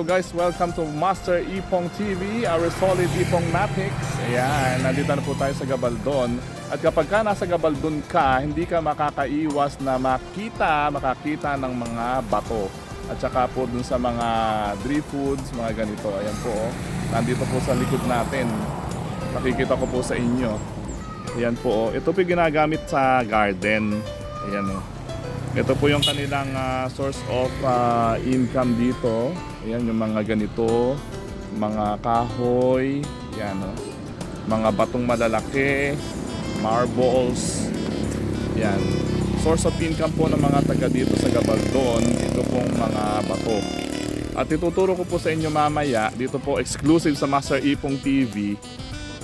Hello, guys. Welcome to Master Ipong TV, our solid Ipong Matics. Ayan, nandito na po tayo sa Gabaldon. At kapag ka nasa Gabaldon ka, hindi ka makakaiwas na makita, makakita ng mga bato. At saka po dun sa mga dry foods, mga ganito. Ayan po, oh. nandito po sa likod natin. Nakikita ko po sa inyo. Ayan po, oh. ito po ginagamit sa garden. Ayan oh. Ito po yung kanilang ah, source of ah, income dito. Ayan yung mga ganito, mga kahoy, yan oh. Mga batong malalaki, marbles. Yan. Source of income po ng mga taga dito sa Gabaldon, ito pong mga bato. At ituturo ko po sa inyo mamaya, dito po exclusive sa Master Ipong TV,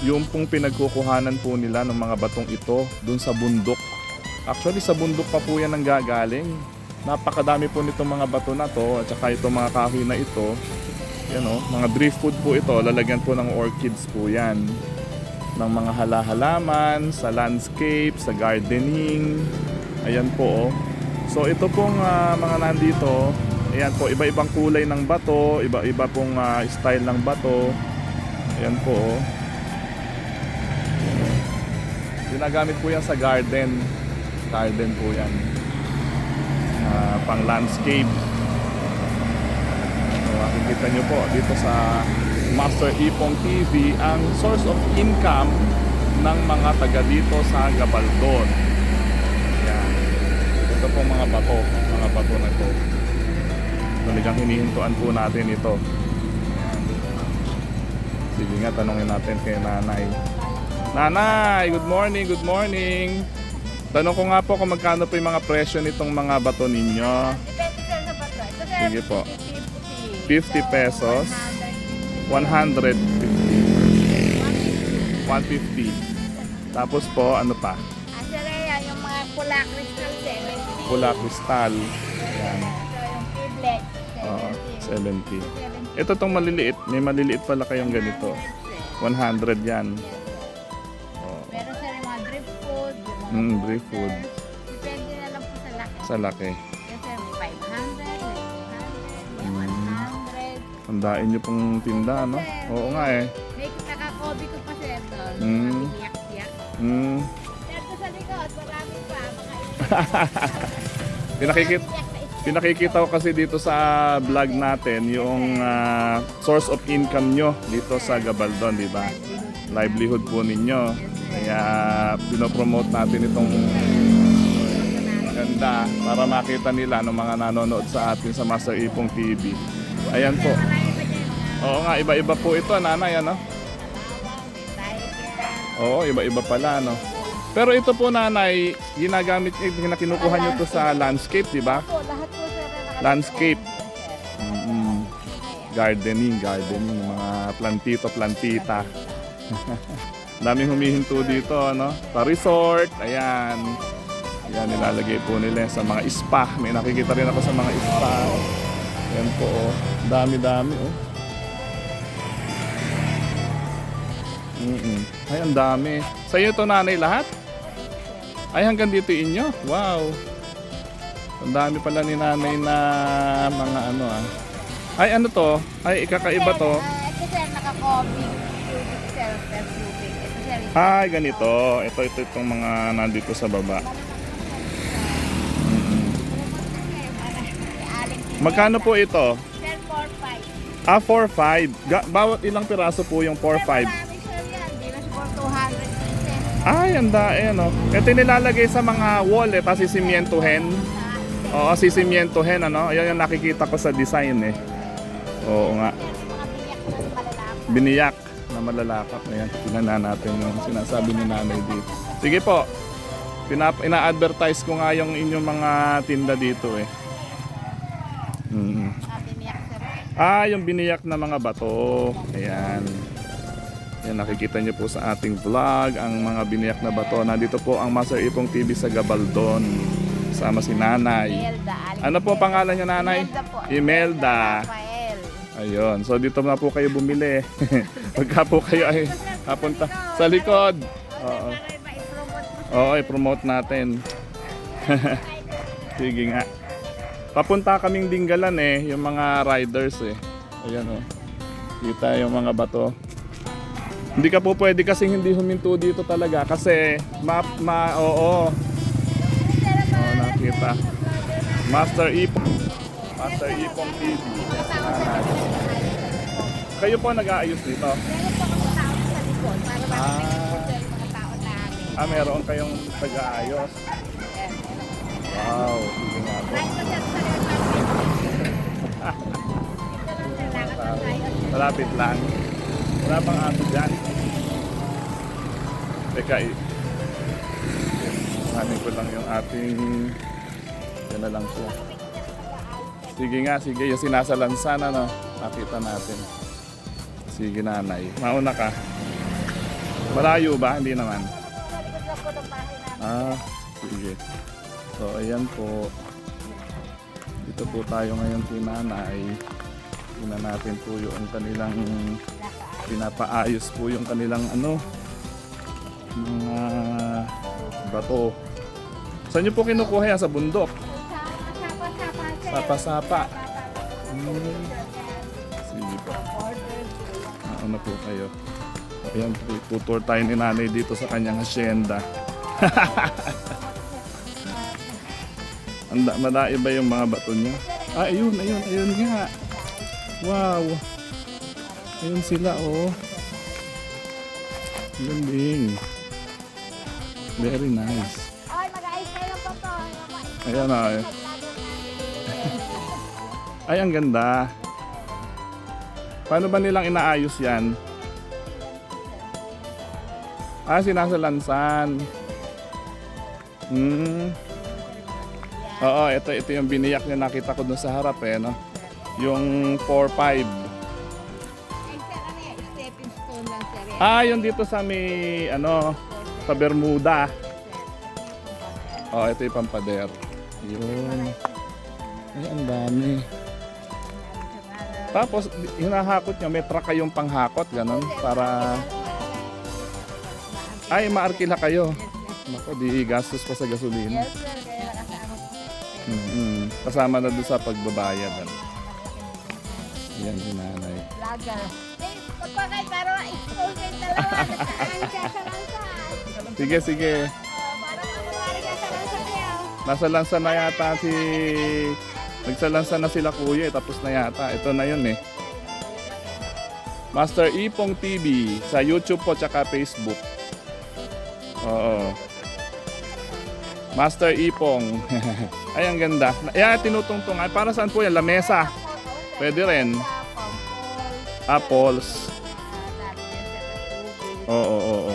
yung pong pinagkukuhanan po nila ng mga batong ito dun sa bundok Actually, sa bundok pa po yan ang gagaling. Napakadami po nitong mga bato na to at saka itong mga kahoy na ito. Yan o, mga drift food po ito. Lalagyan po ng orchids po yan. Ng mga halahalaman, sa landscape, sa gardening. Ayan po o. So ito pong ah, mga nandito, ayan po, iba-ibang kulay ng bato, iba-iba pong ah, style ng bato. Ayan po o. Ginagamit po yan sa garden garden po yan Pang landscape. So makikita nyo po dito sa Master Ipong TV ang source of income ng mga taga dito sa Gabaldon. Yan ito po mga bato mga bato na to. Talagang hinihintuan po natin ito. Yan. sige nga tanongin natin kay nanay. Nanay good morning good morning Tanong ko nga po kung magkano po yung mga presyo nitong mga bato ninyo. Depende sir sa bato. Ito sir, Sige po. 50. 50 pesos. 150. 150. Tapos po, ano pa? Ah, sir, ayan, yung mga pula crystal 70. Pula kristal. Ayan. Oo, 70. 70. Ito tong maliliit. May maliliit pala kayong ganito. 100 yan. Mm, drip food. Depende na lang po sa laki. Sa laki. Sir, may 500, may 200, may Mm. 100. Tandaan nyo pong tinda, no? Oo nga eh. May nakakobi ko pa doon. Mm. Mga biniyak-biyak. Mm. Sir, doon sa likod, marami pa. Mga Pinakikita, ko kasi dito sa vlog natin yung ah, source of income nyo dito sa Gabaldon, di ba? Livelihood po ninyo. Kaya pinopromote natin itong maganda para makita nila ng mga nanonood sa atin sa Master Ipong TV. Ayan po. Oo nga, iba-iba po ito, nanay, ano? Oo, iba-iba pala, no? Pero ito po, nanay, ginagamit, kinukuha nyo to sa landscape, di ba? Landscape. Mm, gardening, gardening, mga plantito, plantita. Daming humihinto dito, ano? Sa resort, ayan. Ayan, nilalagay po nila sa mga spa. May nakikita rin ako sa mga spa. Ayan po, oh. Dami-dami, oh. Mm Ay, ang dami. Sa iyo to nanay lahat? Ay, hanggang dito inyo? Wow. Ang dami pala ni nanay na mga ano ah. Ay, ano to? Ay, ikakaiba to. Ah, ito Ay, ganito. Ito, ito itong mga nandito sa baba. Aling Magkano po ito? Sir, 4-5. Ah, 4-5. Ga- bawat ilang piraso po yung 4-5? Sir, marami sir yan. Di na siguro 200 pieces. Ay, ang dae, no? Ito nilalagay sa mga wall, eh, tapos sisimientohen. Oo, sisimientohen, ano? Ayan yung nakikita ko sa design, eh. Oo nga. Biniyak Biniyak na malalakap. Ayan, tingnan na natin yung sinasabi ni nanay dito. Sige po. Pinap ina-advertise ko nga yung inyong mga tinda dito eh. Mm. Ah, yung biniyak na mga bato. Ayan. Yan, nakikita niyo po sa ating vlog ang mga biniyak na bato. Nandito po ang Master Ipong TV sa Gabaldon. Sama si nanay. Ano po ang pangalan niya nanay? Imelda. Imelda. Ayun. So dito na po kayo bumili. Pagka po kayo ay napunta sa likod. Oo. Oo, i-promote natin. Sige nga. Papunta kaming Dinggalan eh, yung mga riders eh. Ayan o. Kita yung mga bato. Hindi ka po pwede kasing hindi huminto dito talaga kasi ma, ma oo. Oo, nakita. Master Ipong. Master Ipong TV. Kayo po nag-aayos dito? Meron po kami tao sa likod para Ah. makapag yung mga tao namin. Ah, meron kayong pag-aayos. Wow, sige nga po. Malapit lang. Wala pang ato dyan. Teka, i- Kuhanin ko lang yung ating... Yan na lang siya. Sige nga, sige. Yung sinasalansan, ano, nakita natin. Sige, nanay. Mauna ka. Malayo ba? Hindi naman. Ah, sige. So, ayan po. Dito po tayo ngayon kay nanay. Tingnan natin po yung kanilang pinapaayos po yung kanilang ano mga bato. Saan nyo po kinukuha yan? Sa bundok? Sapa-sapa. Hmm. Sige po. Ano po kayo? Ayan, tutur tayo ni nanay dito sa kanyang hacienda. Anda, malaki ba yung mga bato niya? Ah, ayun, ayun, ayun nga. Wow. Ayun sila, oh. Ayun ding. Very nice. Ayan na. eh. Ay, ang ganda. Paano ba nilang inaayos yan? Ah, sinasalansan. Hmm. Oo, ito, ito yung biniyak na nakita ko dun sa harap eh, no? Yung 4-5. Ay, sir, ano yan? Stepping stone lang, sir. yan. Ah, yung dito sa may, ano, sa Bermuda. Oh, ito yung pampader. Yun. Ay, ang dami. Tapos, hinahakot nyo, may truck kayong panghakot, ganun, para... Ay, maarkila kayo. Mako, di gastos pa sa gasolina. Yes, sir. Kaya nakasama po. mm Kasama na doon sa pagbabayad. Ano. Yan, si nanay. Vlogger. Eh, pagpakay, pero expose kayo dalawa. Nasaan siya sa lansan? Sige, sige. Para sa lansan niya. Nasa lansa na yata si... Nagsalansa na sila kuya, eh, tapos na yata. Ito na yun eh. Master Ipong TV sa YouTube po tsaka Facebook. Oo. Master Ipong. Ay, ang ganda. Ayan, tinutungtungan. Para saan po yan? Lamesa. Pwede rin. Apples. Oo, oo, oo.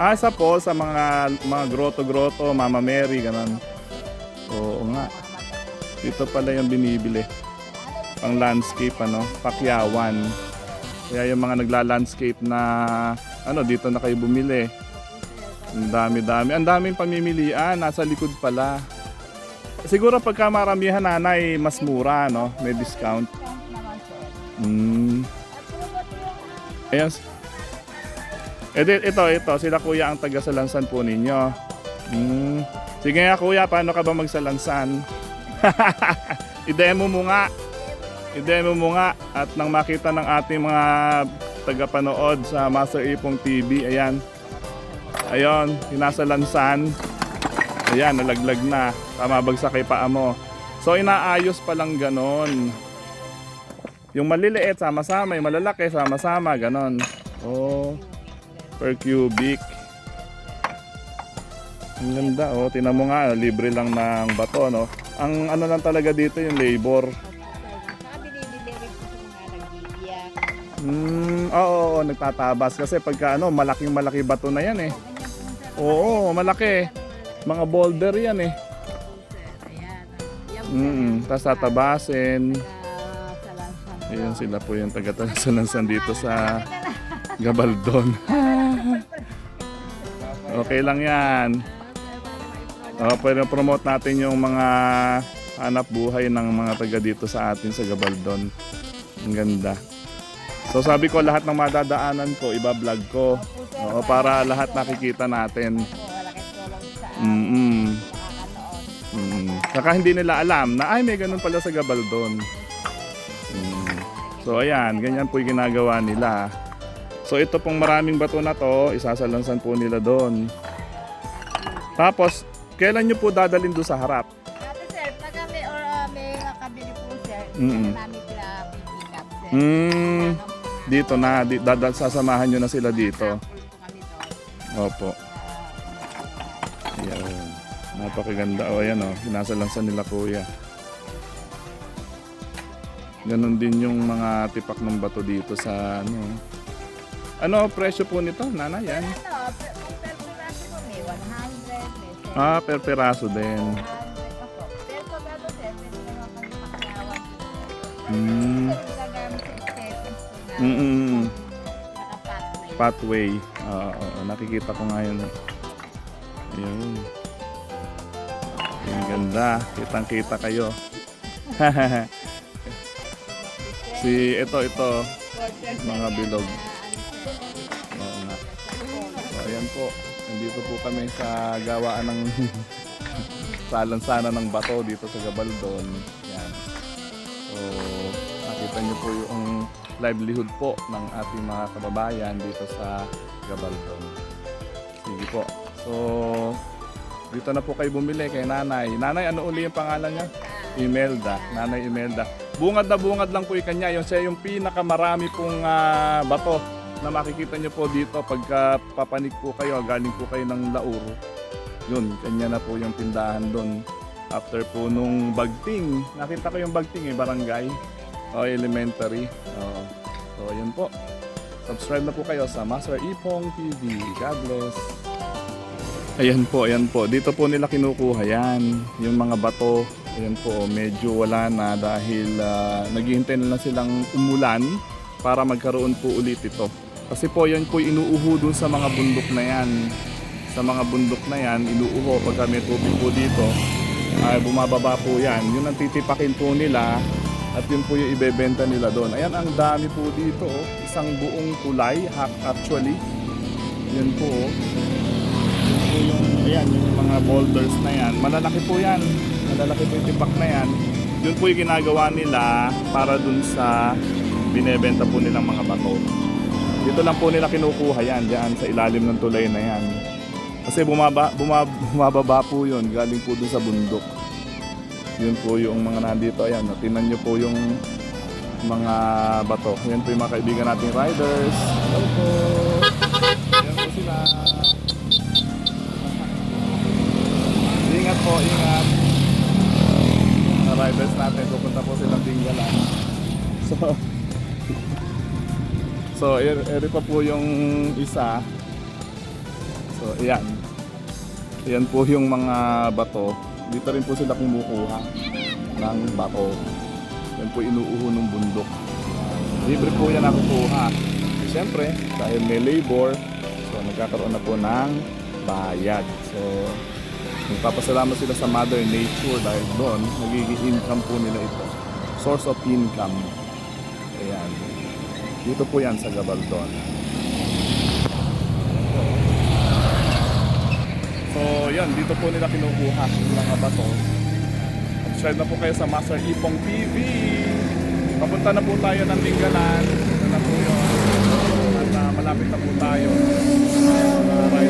Ah, sa po, sa mga mga grotto-grotto, Mama Mary, ganun. Oo nga. Dito pala yung binibili. Pang landscape, ano, pakyawan. Kaya yung mga nagla-landscape na, ano, dito na kayo bumili. Ang dami-dami. Ang daming pamimilian. Nasa likod pala. Siguro pagka maramihan nanay, mas mura, no? May discount. Mm. Ayan. Di- ito, ito. Sila kuya ang taga Salansan po ninyo. Mm. Sige nga kuya, paano ka ba magsalansan? I-demo mo nga. I-demo mo nga. At nang makita ng ating mga tagapanood sa Master Ipong TV, ayan. Ayon, sinasalansan. Ayan, nalaglag na. Tama bagsak kay paa mo. So, inaayos pa lang ganon. Yung maliliit, sama-sama. Yung malalaki, sama-sama. Ganon. Oh, per cubic. Ang ganda, oh. Tinan mo nga, libre lang ng bato, no? Ang ano lang talaga dito, yung labor. Saka binibili rin po sa mga nagbibiyak. Hmm, oo, oo, oo, nagtatabas. Kasi pagka ano, malaking malaki bato na yan eh. Oo, malaki. Mga boulder yan eh. Ayan. Yan po, Mm, tapos tatabasin. ah, sa lansan. Ayan sila po yung taga-talansan dito sa Gabaldon. okay lang yan. Pwede promote natin yung mga hanap buhay ng mga taga dito sa atin sa Gabaldon. Ang ganda. So sabi ko lahat ng madadaanan ko, iba-vlog ko. Oo, para lahat nakikita natin. Mm-mm. nakakanood. Mm. Saka hindi nila alam na ay may ganun pala sa Gabaldon. Mm. So ayan, ganyan po yung ginagawa nila. So ito pong maraming bato na to, isasalansan po nila doon. Tapos, kailan nyo po dadalhin doon sa harap? Dati sir, pag may, or, uh, may nakabili po sir, Mm-mm. mm namin sila pipick up sir. Po namin. dito na, di, dadal, sasamahan nyo na sila dito. Sample po kami doon. Opo. Ayan. Napakaganda. O ayan o, sinasalansan nila kuya. Ganon din yung mga tipak ng bato dito sa ano. Ano presyo po nito, nana yan? ano, kung gagamit sa settings po na. Mm-mm. Naka-pathway. Pathway. Oo, oo, nakikita ko nga yun. Ayun. Ang ganda. Kitang-kita kayo. si ito, ito. mga bilog. Oo ayan po. Nandito po kami sa gawaan ng salansana ng bato dito sa Gabaldon. Yan. So, nakita niyo po yung livelihood po ng ating mga kababayan dito sa Gabaldon. Sige po. So, dito na po kayo bumili kay nanay. Nanay, ano uli yung pangalan niya? Imelda. Nanay Imelda. Bungad na bungad lang po yung kanya. Yung siya yung pinakamarami pong ah, bato na makikita nyo po dito pagka papanik po kayo, galing po kayo ng Laur. Yun, kanya na po yung tindahan doon. After po nung bagting, nakita ko yung bagting eh, barangay o elementary. Oo. So, yun po. Subscribe na po kayo sa Master Ipong TV. God bless. Ayan po, ayan po. Dito po nila kinukuha yan. Yung mga bato, ayan po, medyo wala na dahil uh, naghihintay na lang silang umulan para magkaroon po ulit ito. Kasi po yan po inuuho dun sa mga bundok na yan. Sa mga bundok na yan, inuuho pagka may tubig po dito. Ay bumababa po yan. Yun ang titipakin po nila at yun po yung ibebenta nila doon. Ayan, ang dami po dito. Oh. Isang buong half actually. Yan po. Oh po yung, ayan, yung mga boulders na yan. Malalaki po yan. Malalaki po yung tipak na yan. Yun po yung ginagawa nila para dun sa binebenta po nilang mga bato. Dito lang po nila kinukuha yan, diyan sa ilalim ng tulay na yan. Kasi bumaba, bumaba, bumababa po yun, galing po dun sa bundok. Yun po yung mga nandito. Ayan, no, tingnan nyo po yung mga bato. Yan po yung mga kaibigan nating riders. Hello po! Yan po sila. Ingat po, ingat. Mga riders natin, pupunta po silang Dingalan. So, so, er, eri pa po yung isa. So, ayan. Ayan po yung mga bato. Dito rin po sila kumukuha ng bato. Yan po inuuho ng bundok. Libre po yan nakukuha. Siyempre, dahil may labor, so nagkakaroon na po ng bayad. So, Nagpapasalamat sila sa Mother Nature dahil doon nagiging income po nila ito. Source of income. Ayan. Dito po yan sa Gabaldon. So, yan. Dito po nila kinukuha yung mga bato. Subscribe na po kayo sa Master Ipong TV. Papunta na po tayo ng Linggalan. Ito na po yun. At ah, malapit na po tayo. Mga